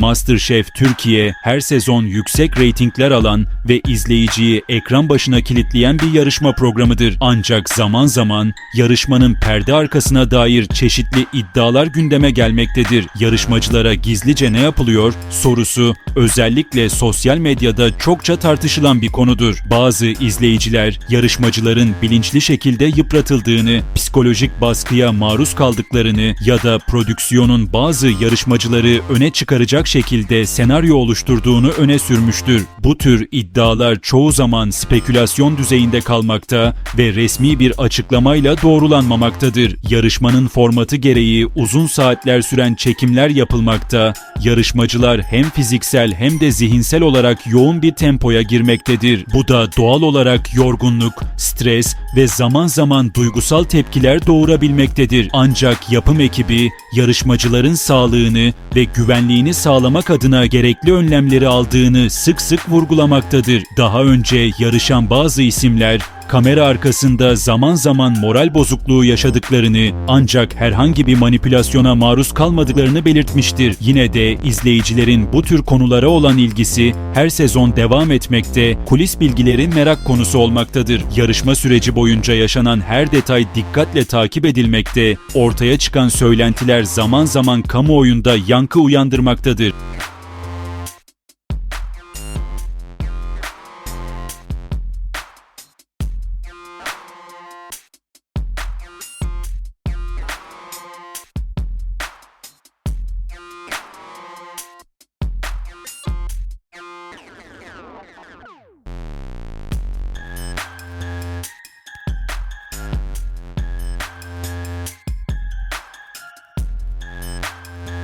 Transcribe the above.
MasterChef Türkiye her sezon yüksek reytingler alan ve izleyiciyi ekran başına kilitleyen bir yarışma programıdır. Ancak zaman zaman yarışmanın perde arkasına dair çeşitli iddialar gündeme gelmektedir. Yarışmacılara gizlice ne yapılıyor sorusu özellikle sosyal medyada çokça tartışılan bir konudur. Bazı izleyiciler yarışmacıların bilinçli şekilde yıpratıldığını, psikolojik baskıya maruz kaldıklarını ya da prodüksiyonun bazı yarışmacıları öne çıkaracak şekilde senaryo oluşturduğunu öne sürmüştür. Bu tür iddialar çoğu zaman spekülasyon düzeyinde kalmakta ve resmi bir açıklamayla doğrulanmamaktadır. Yarışmanın formatı gereği uzun saatler süren çekimler yapılmakta, yarışmacılar hem fiziksel hem de zihinsel olarak yoğun bir tempoya girmektedir. Bu da doğal olarak yorgunluk, stres ve zaman zaman duygusal tepkiler doğurabilmektedir. Ancak yapım ekibi yarışmacıların sağlığını ve güvenliğini sağlamak adına gerekli önlemleri aldığını sık sık vurgulamaktadır. Daha önce yarışan bazı isimler kamera arkasında zaman zaman moral bozukluğu yaşadıklarını ancak herhangi bir manipülasyona maruz kalmadıklarını belirtmiştir. Yine de izleyicilerin bu tür konulara olan ilgisi her sezon devam etmekte, kulis bilgileri merak konusu olmaktadır. Yarışma süreci boyunca yaşanan her detay dikkatle takip edilmekte, ortaya çıkan söylentiler zaman zaman kamuoyunda yankı uyandırmaktadır.